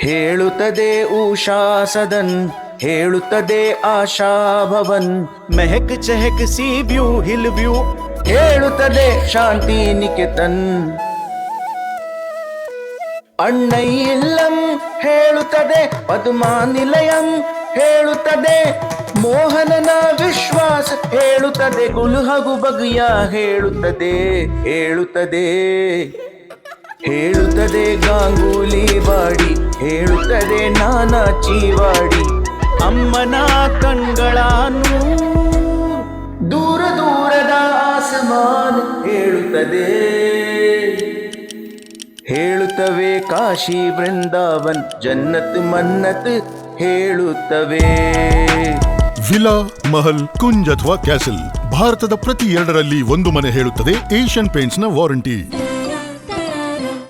ಹೇಳುತ್ತದೆ ಉಷಾ ಸದನ್ ಹೇಳುತ್ತದೆ Asha Bhavan. Mehak Chehak sea view hill view. ಹೇಳುತ್ತದೆ ಶಾಂತಿ ನಿಕೇತನ್. ಅಣ್ಣೈ ಇಲ್ಲಂ ಹೇಳುತ್ತದೆ ಪದ್ಮಾ ನಿಲಯಂ. ಹೇಳುತ್ತದೆ ಮೋಹನನ ವಿಶ್ವಾಸ ಹೇಳುತ್ತದೆ ಗುಲ್ಹಗು ಬಗೆಯ ಹೇಳುತ್ತದೆ ಹೇಳುತ್ತದೆ. ಹೇಳುತ್ತದೆ ಗಾಂಗೂಲಿ ಬಾಡಿ ನಾನಾ ಚೀವಾಡಿ, ಅಮ್ಮನ ಕಂಗಳಾನು ದೂರ ದೂರದ ಆಸಮಾನ ಹೇಳುತ್ತದೆ. ಹೇಳುತ್ತವೆ ಕಾಶಿ ವೃಂದಾವನ್, ಜನ್ನತ್ ಮನ್ನತ್ ಹೇಳುತ್ತವೆ. ವಿಲಾ ಮಹಲ್ ಕುಂಜ್ ಅಥವಾ ಕ್ಯಾಸಲ್. ಭಾರತದ ಪ್ರತಿ ಎರಡರಲ್ಲಿ ಒಂದು ಮನೆ ಹೇಳುತ್ತದೆ ಏಷ್ಯನ್ ಪೇಂಟ್ಸ್ನ ವಾರಂಟಿ.